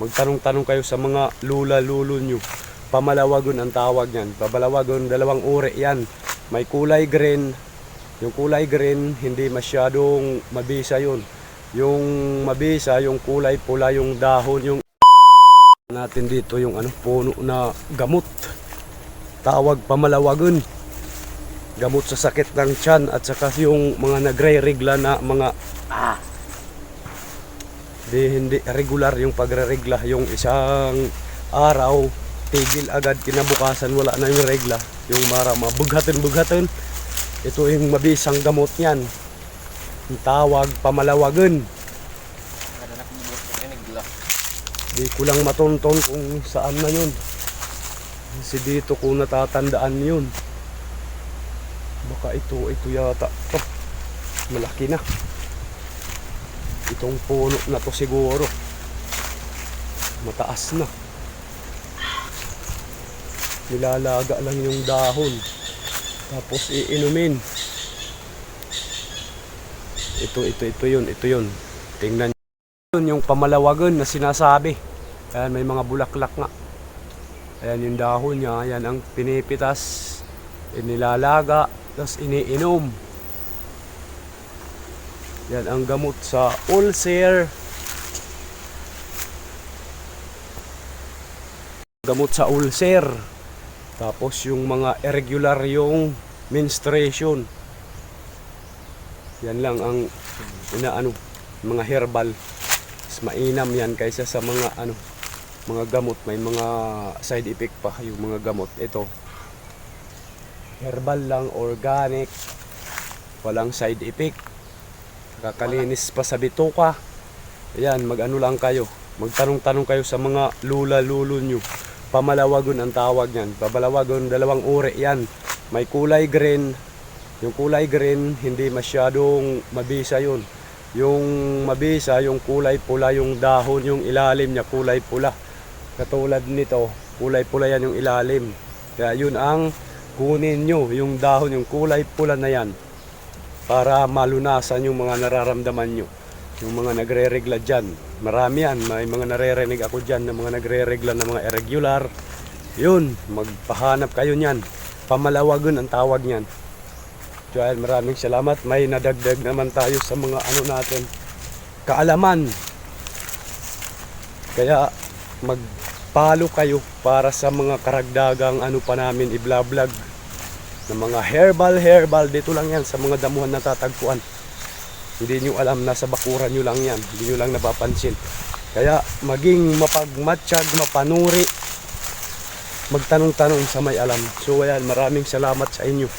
Magtanong-tanong kayo sa mga lula-lulo nyo. Pamalawagon ang tawag niyan. Pamalawagon, dalawang uri yan. May kulay green. Yung kulay green, hindi masyadong mabisa yun. Yung mabisa, yung kulay pula, yung dahon, yung natin dito yung ano puno na gamot. Tawag pamalawagon. Gamot sa sakit ng tiyan at saka yung mga nagre-regla na mga ah, di hindi regular yung pagre-regla yung isang araw tigil agad kinabukasan wala na yung regla. Yung mara mabughatin bughatin. Ito yung mabisang gamot niyan yung tawag pamalawagan di ko lang matonton kung saan na yun. Kasi dito ko natatandaan yun. Baka ito ito yata. Oh, malaki na itong puno na to siguro. Mataas na. Nilalaga lang yung dahon. Tapos iinumin. Ito ito ito yun ito yun. Tingnan yun yung pamalawagan na sinasabi. Ayan may mga bulaklak nga. Ayan yung dahon niya. Ayan ang pinipitas. Inilalaga tapos iniinom yan ang gamot sa ulcer. Gamot sa ulcer. Tapos yung mga irregular yung menstruation. Yan lang ang inaano mga herbal. Mas mainam yan kaysa sa mga ano mga gamot. May mga side effect pa yung mga gamot. Ito herbal lang organic. Walang side effect kakalinis pa sa bituka. Ayan mag ano lang kayo. Magtanong-tanong kayo sa mga lula lulo nyo. Pamalawagon ang tawag niyan pamalawagon dalawang uri yan. May kulay green. Yung kulay green hindi masyadong mabisa yun. Yung mabisa yung kulay pula yung dahon yung ilalim niya kulay pula. Katulad nito kulay pula yan yung ilalim. Kaya yun ang kunin nyo yung dahon yung kulay pula na yan para malunasan yung mga nararamdaman nyo. Yung mga nagre-regla dyan. Marami yan. May mga naririnig ako dyan na mga nagre-regla na mga irregular. Yun magpahanap kayo nyan pamalawagon ang tawag nyan Joel, maraming salamat. May nadagdag naman tayo sa mga ano natin. Kaalaman. Kaya magpalo kayo para sa mga karagdagang ano pa namin i-vlog na mga herbal herbal dito lang yan sa mga damuhan na tatagpuan. Hindi nyo alam nasa bakuran nyo lang yan. Hindi nyo lang napapansin. Kaya maging mapagmatsyag, mapanuri, magtanong-tanong sa may alam. So ayan, maraming salamat sa inyo.